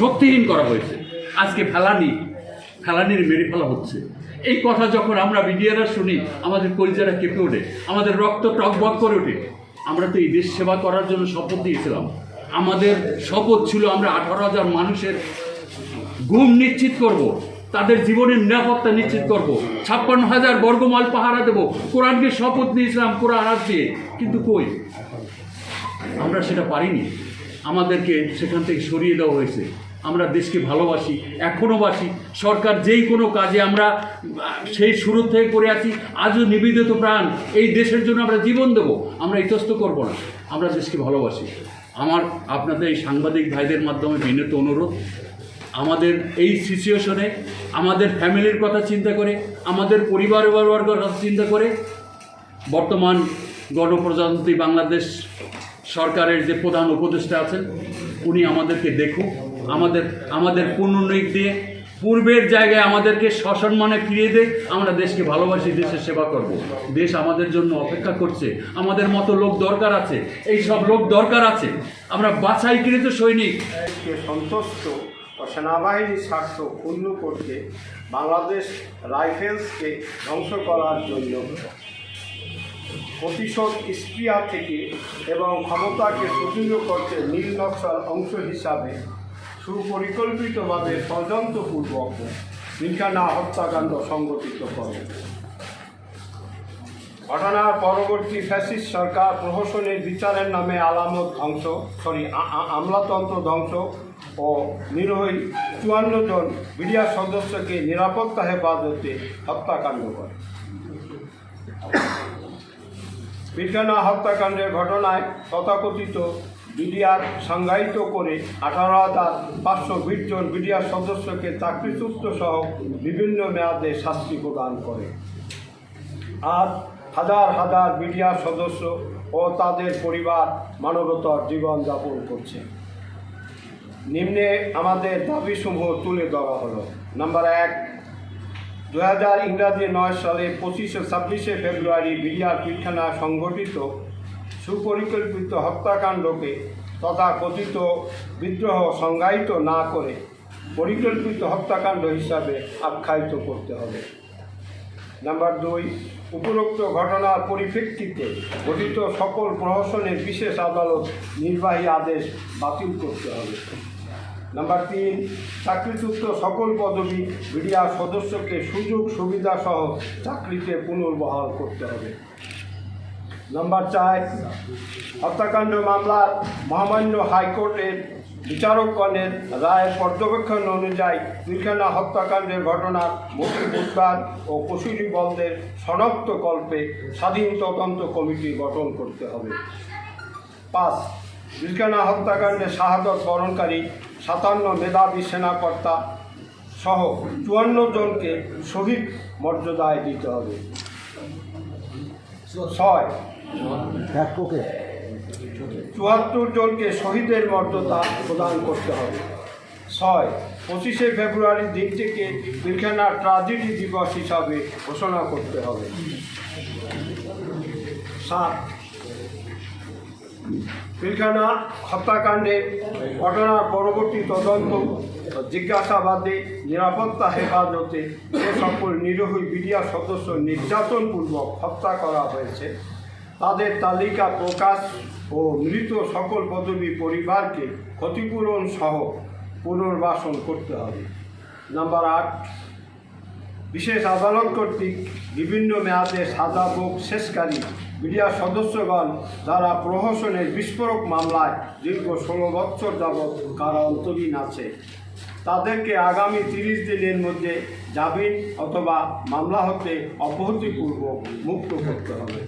শক্তিহীন করা হয়েছে। আজকে ফেলানি, ফেলানির মেরে ফেলা হচ্ছে। এই কথা যখন আমরা মিডিয়ারা শুনি, আমাদের কলিজারা কেঁপে ওঠে, আমাদের রক্ত টকবক করে ওঠে। আমরা তো এই দেশ সেবা করার জন্য শপথ দিয়েছিলাম। আমাদের শপথ ছিল আমরা আঠারো হাজার মানুষের ঘুম নিশ্চিত করব, তাদের জীবনের নিরাপত্তা নিশ্চিত করব, ছাপ্পান্ন হাজার বর্গমাল পাহারা দেব। কোরআনকে শপথ নিয়েছিলাম কোরআন হাত দিয়ে, কিন্তু কই? আমরা সেটা পারিনি। আমাদেরকে সেখান থেকে সরিয়ে দেওয়া হয়েছে। আমরা দেশকে ভালোবাসি, এখনও বাসি। সরকার যেই কোনো কাজে আমরা, সেই শুরু থেকে করে আছি, আজও নিবেদিত প্রাণ। এই দেশের জন্য আমরা জীবন দেব। আমরা ইতস্ত করব না। আমরা দেশকে ভালোবাসি। আমার, আপনাদের এই সাংবাদিক ভাইদের মাধ্যমে বিনীত অনুরোধ, আমাদের এই সিচুয়েশনে আমাদের ফ্যামিলির কথা চিন্তা করে, আমাদের পরিবার বর্গের কথা চিন্তা করে, বর্তমান গণপ্রজাতন্ত্রী বাংলাদেশ সরকারের যে প্রধান উপদেষ্টা আছেন, উনি আমাদেরকে দেখুক। আমাদের আমাদের পুনর্নয়িক দিয়ে পূর্বের জায়গায় আমাদেরকে সসম্মানে ফিরিয়ে দেয়। আমরা দেশকে ভালোবাসি, দেশের সেবা করব। দেশ আমাদের জন্য অপেক্ষা করছে। আমাদের মতো লোক দরকার আছে। এই সব লোক দরকার আছে। আমরা বাছাইকৃত সৈনিক। সন্তুষ্ট ও সেনাবাহিনীর স্বার্থ পূর্ণ করতে বাংলাদেশ রাইফেলসকে ধ্বংস করার জন্য প্রতিশোধ স্প্রিয়া থেকে এবং ক্ষমতাকে সুদৃঢ় করতে নীল নকশার অংশ হিসাবে সুপরিকল্পিতভাবে ষড়যন্ত্রপূর্বক মিল্খানা হত্যাকাণ্ড সংগঠিত করে। ঘটনার পরবর্তী ফ্যাসিস্ট সরকার প্রহসনের বিচারের নামে আলামত ধ্বংস, সরি আমলাতন্ত্র ধ্বংস ও নিরহী চুয়ান্ন জন মিডিয়া সদস্যকে নিরাপত্তা হেফাজতে হত্যাকাণ্ড করে। পিলখানা হত্যাকাণ্ডের ঘটনায় তথাকথিত বিডিআর সংজ্ঞায়িত করে আঠারো হাজার পাঁচশো বিশ জন বিডিআর সদস্যকে চাকরিচ্যুত সহ বিভিন্ন মেয়াদে শাস্তি প্রদান করে। আর হাজার হাজার মিডিয়ার সদস্য ও তাদের পরিবার মানবতর জীবনযাপন করছে। নিম্নে আমাদের দাবিসমূহ তুলে ধরা হলো। নাম্বার এক দু হাজার ইংরাজি নয় সালে পঁচিশে, ছাব্বিশে ফেব্রুয়ারি বিডিআর পিলখানা সংগঠিত সুপরিকল্পিত হত্যাকাণ্ডকে তথা কথিত বিদ্রোহ সংজ্ঞায়িত না করে পরিকল্পিত হত্যাকাণ্ড হিসাবে আখ্যায়িত করতে হবে। নাম্বার দুই, উপরোক্ত ঘটনার পরিপ্রেক্ষিতে গঠিত সকল প্রহসনের বিশেষ আদালত নির্বাহী আদেশ বাতিল করতে হবে। নাম্বার তিন, চাকরিচ্যুত সকল পদবি মিডিয়ার সদস্যকে সুযোগ, সুবিধা সহ চাকরিতে পুনর্বহাল করতে হবে। নাম্বার চার, হত্যাকাণ্ড মামলার মহামান্য হাইকোর্টের বিচারকগণের রায়ের পর্যবেক্ষণ অনুযায়ী পিলখানা হত্যাকাণ্ডের ঘটনার মোটিভ উদ্ধার ও কসুরি বলদের শনাক্তকল্পে স্বাধীন তদন্ত কমিটি গঠন করতে হবে। পাঁচ পিলখানা হত্যাকাণ্ডে শাহাদত বরণকারী সাতান্ন মেধাবী সেনাকর্তা সহ চুয়ান্ন জনকে শহীদ মর্যাদায় দিতে হবে। ছয়। চুয়াত্তর জনকে শহীদের মর্যাদা প্রদান করতে হবে। ছয়। পঁচিশে ফেব্রুয়ারির ফেব্রুয়ারি থেকে পিলখানা ট্রাজেডি দিবস হিসাবে ঘোষণা করতে হবে। সাত। পিলখানা হত্যাকাণ্ডে ঘটনার পরবর্তী তদন্ত, জিজ্ঞাসাবাদে নিরাপত্তা, হেফাজতে যে সকল নিরীহ বিডিআর সদস্য নির্যাতনপূর্বক হত্যা করা হয়েছে। তাদের তালিকা প্রকাশ ও মৃত সকল পদবী পরিবারকে ক্ষতিপূরণ সহ পুনর্বাসন করতে হবে। নাম্বার আট, বিশেষ আদালত কর্তৃক বিভিন্ন মেয়াদে সাজা ভোগ শেষকারী মিডিয়া সদস্যগণ যারা প্রহসনের বিস্ফোরক মামলায় দীর্ঘ ষোলো বছর যাবৎ কারা অন্তরীণ আছে, তাদেরকে আগামী তিরিশ দিনের মধ্যে জামিন অথবা মামলা হতে অব্যাহতিপূর্বক মুক্ত করতে হবে।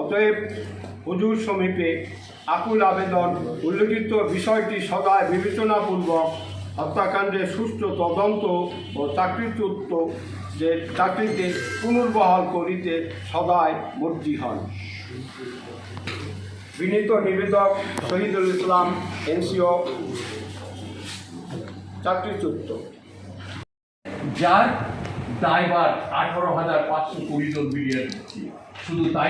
অতএব হুজুর সমীপে আকুল আবেদন, উল্লেখিত বিষয়টি সদায় বিবেচনাপূর্বক হত্যাকাণ্ডের সুষ্ঠু তদন্ত ও চাকরিচ্যুত যে চাকরিতে পুনর্বহাল করিতে সদায় মর্জি হন। বিনীত নিবেদক শহীদুল ইসলাম, এনসিও, চাকরি চাকরিচ্যুত যার দায়বার আঠারো হাজার পাঁচশো কুড়ি জন বিলিয়ন শুধু তাই